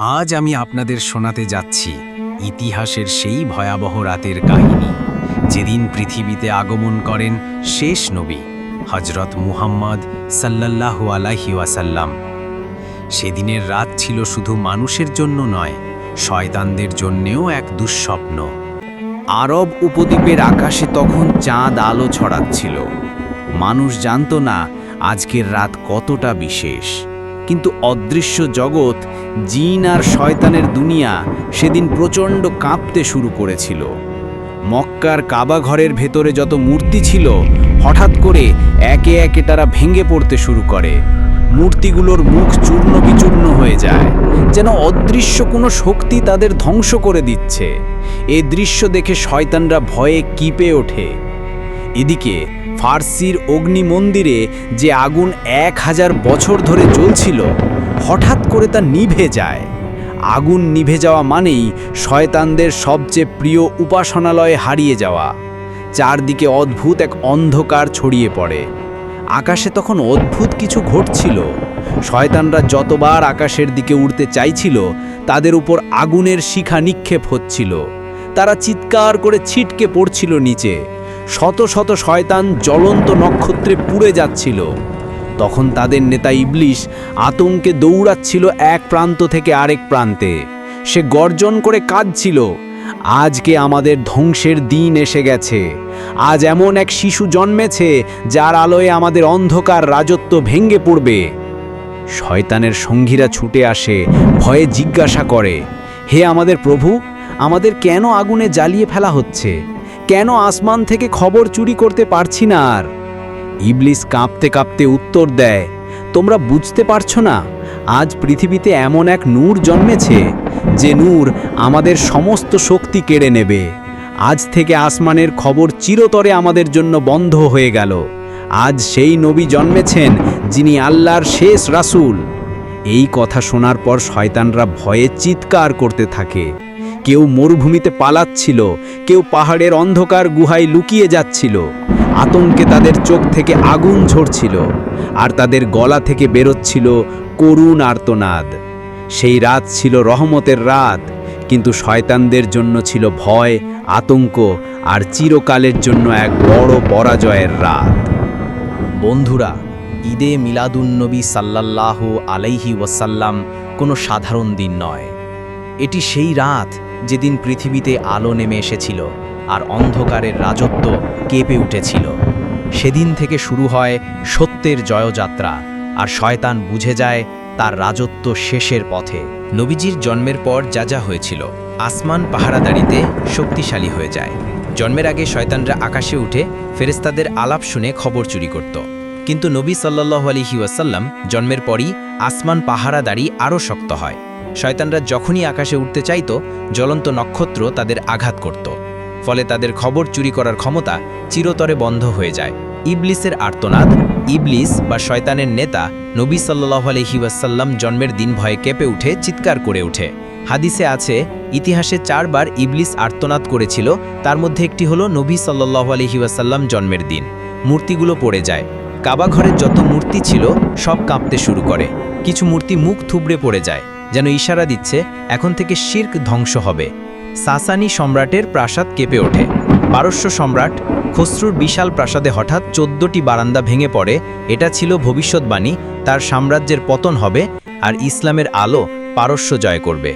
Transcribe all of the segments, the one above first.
আজ আমি আপনাদের শোনাতে যাচ্ছি ইতিহাসের সেই ভয়াবহ রাতের কাহিনী, যেদিন পৃথিবীতে আগমন করেন শেষ নবী হজরত মুহাম্মদ সাল্লাল্লাহু আলাইহি ওয়াসাল্লাম। সেদিনের রাত ছিল শুধু মানুষের জন্য নয়, শয়তানদের জন্যেও এক দুঃস্বপ্ন। আরব উপদ্বীপের আকাশে তখন চাঁদ আলো ছড়াচ্ছিল। মানুষ জানতো না, আজকের রাত কতটা বিশেষ। কিন্তু অদৃশ্য জগৎ জিন আর শয়তানের দুনিয়া সেদিন প্রচণ্ড কাঁপতে শুরু করেছিল। মক্কার কাবা ঘরের ভেতরে যত মূর্তি ছিল, হঠাৎ করে একে একে তারা ভেঙে পড়তে শুরু করে। মূর্তিগুলোর মুখ চূর্ণ বিচূর্ণ হয়ে যায়, যেন অদৃশ্য কোনো শক্তি তাদের ধ্বংস করে দিচ্ছে। এ দৃশ্য দেখে শয়তানরা ভয়ে কিপে ওঠে। এদিকে ফার্সির অগ্নি মন্দিরে যে আগুন এক হাজার বছর ধরে জ্বলছিল হঠাৎ করে তা নিভে যায়। আগুন নিভে যাওয়া মানেই শয়তানদের সবচেয়ে প্রিয় উপাসনালয়ে হারিয়ে যাওয়া। চারদিকে অদ্ভুত এক অন্ধকার ছড়িয়ে পড়ে। আকাশে তখন অদ্ভুত কিছু ঘটছিল। শয়তানরা যতবার আকাশের দিকে উড়তে চাইছিল, তাদের উপর আগুনের শিখা নিক্ষেপ হচ্ছিল। তারা চিৎকার করে ছিটকে পড়ছিল নিচে। শত শত শয়তান জ্বলন্ত নক্ষত্রে পুড়ে যাচ্ছিল। তখন তাদের নেতা ইবলিশ আতঙ্কে দৌড়াচ্ছিল এক প্রান্ত থেকে আরেক প্রান্তে। সে গর্জন করে কাঁদছিল, আজকে আমাদের ধ্বংসের দিন এসে গেছে। আজ এমন এক শিশু জন্মেছে যার আলোয় আমাদের অন্ধকার রাজত্ব ভেঙে পড়বে। শয়তানের সঙ্গীরা ছুটে আসে, ভয়ে জিজ্ঞাসা করে, হে আমাদের প্রভু, আমাদের কেন আগুনে জ্বালিয়ে ফেলা হচ্ছে? কেন আসমান থেকে খবর চুরি করতে পারছি না আর? ইবলিস কাঁপতে কাঁপতে উত্তর দেয়, তোমরা বুঝতে পারছ না, আজ পৃথিবীতে এমন এক নূর জন্মেছে, যে নূর আমাদের সমস্ত শক্তি কেড়ে নেবে। আজ থেকে আসমানের খবর চিরতরে আমাদের জন্য বন্ধ হয়ে গেল। আজ সেই নবী জন্মেছেন, যিনি আল্লাহর শেষ রাসূল। এই কথা শোনার পর শয়তানরা ভয়ে চিৎকার করতে থাকে। কেউ মরুভূমিতে পালাচ্ছিল, কেউ পাহাড়ের অন্ধকার গুহায় লুকিয়ে যাচ্ছিল। আতঙ্কে তাদের চোখ থেকে আগুন ঝরছিল আর তাদের গলা থেকে বেরোচ্ছিল করুণ আর্তনাদ। সেই রাত ছিল রহমতের রাত, কিন্তু শয়তানদের জন্য ছিল ভয়, আতঙ্ক আর চিরকালের জন্য এক বড় পরাজয়ের রাত। বন্ধুরা, ঈদে মিলাদুন্নবী সাল্লাল্লাহু আলাইহি ওয়াসাল্লাম কোনো সাধারণ দিন নয়। এটি সেই রাত যেদিন পৃথিবীতে আলো নেমে এসেছিল আর অন্ধকারের রাজত্ব কেঁপে উঠেছিল, সেদিন থেকে শুরু হয় সত্যের জয়যাত্রা আর শয়তান বুঝে যায় তার রাজত্ব শেষের পথে। নবীজির জন্মের পর যা যা হয়েছিল, আসমান পাহারাদারিতে শক্তিশালী হয়ে যায়। জন্মের আগে শয়তানরা আকাশে উঠে ফেরেস্তাদের আলাপ শুনে খবর চুরি করত। কিন্তু নবী সাল্লাহ আলহি ওয়াসাল্লাম জন্মের পরই আসমান পাহারাদারি আরও শক্ত হয়। শয়তানরা যখনই আকাশে উঠতে চাইত, জ্বলন্ত নক্ষত্র তাদের আঘাত করত। ফলে তাদের খবর চুরি করার ক্ষমতা চিরতরে বন্ধ হয়ে যায়। ইবলিসের আর্তনাদ, ইবলিস বা শয়তানের নেতা নবী সাল্লাহ আলহি ওয়াসাল্লাম জন্মের দিন ভয়ে কেঁপে উঠে চিৎকার করে ওঠে। হাদিসে আছে, ইতিহাসে চারবার ইবলিস আর্তনাদ করেছিল, তার মধ্যে একটি হলো নবী সাল্লাহ আলহি ওয়াসাল্লাম জন্মের দিন। মূর্তিগুলো পড়ে যায়। কাবা ঘরের যত মূর্তি ছিল, সব কাঁপতে শুরু করে। কিছু মূর্তি মুখ থুবড়ে পড়ে যায়। যেন ইশারা দিচ্ছে, এখন থেকে শির্ক ধ্বংস হবে। সাসানি সম্রাটের প্রাসাদ কেঁপে ওঠে। পারস্য সম্রাট খসরুর বিশাল প্রাসাদে হঠাৎ চোদ্দটি বারান্দা ভেঙে পড়ে। এটা ছিল ভবিষ্যৎবাণী, তার সাম্রাজ্যের পতন হবে আর ইসলামের আলো পারস্য জয় করবে।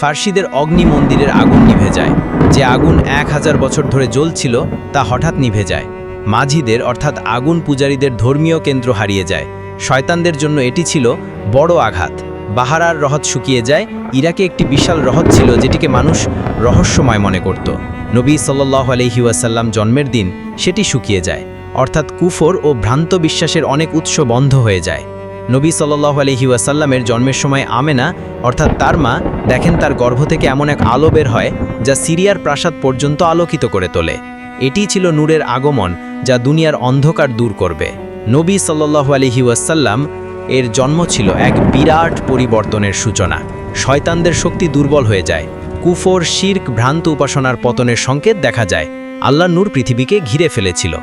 ফার্সিদের অগ্নি মন্দিরের আগুন নিভে যায়। যে আগুন এক হাজার বছর ধরে জ্বলছিল, তা হঠাৎ নিভে যায়। মাঝিদের, অর্থাৎ আগুন পূজারীদের ধর্মীয় কেন্দ্র হারিয়ে যায়। শয়তানদের জন্য এটি ছিল বড় আঘাত। বাহারার রহত শুকিয়ে যায়। ইরাকে একটি বিশাল রহত ছিল যেটিকে মানুষ রহস্যময় মনে করত। নবী সাল্লাহ আলহি ওয়াসাল্লাম জন্মের দিন সেটি শুকিয়ে যায়। অর্থাৎ কুফর ও ভ্রান্ত বিশ্বাসের অনেক উৎস বন্ধ হয়ে যায়। নবী সাল্লাহ আলহি ওয়াসাল্লামের জন্মের সময় আমেনা, অর্থাৎ তার মা, দেখেন তার গর্ভ থেকে এমন এক আলো বের হয় যা সিরিয়ার প্রাসাদ পর্যন্ত আলোকিত করে তোলে। এটি ছিল নূরের আগমন যা দুনিয়ার অন্ধকার দূর করবে। নবী সাল্লাহ আলহি ওয়াসাল্লাম এর জন্ম ছিল এক বিরাট পরিবর্তনের সূচনা। শয়তানদের শক্তি দুর্বল হয়ে যায়। কুফর, শির্ক ভ্রান্ত উপাসনার পতনের সংকেত দেখা যায়। আল্লাহ নূর পৃথিবীকে ঘিরে ফেলেছিল।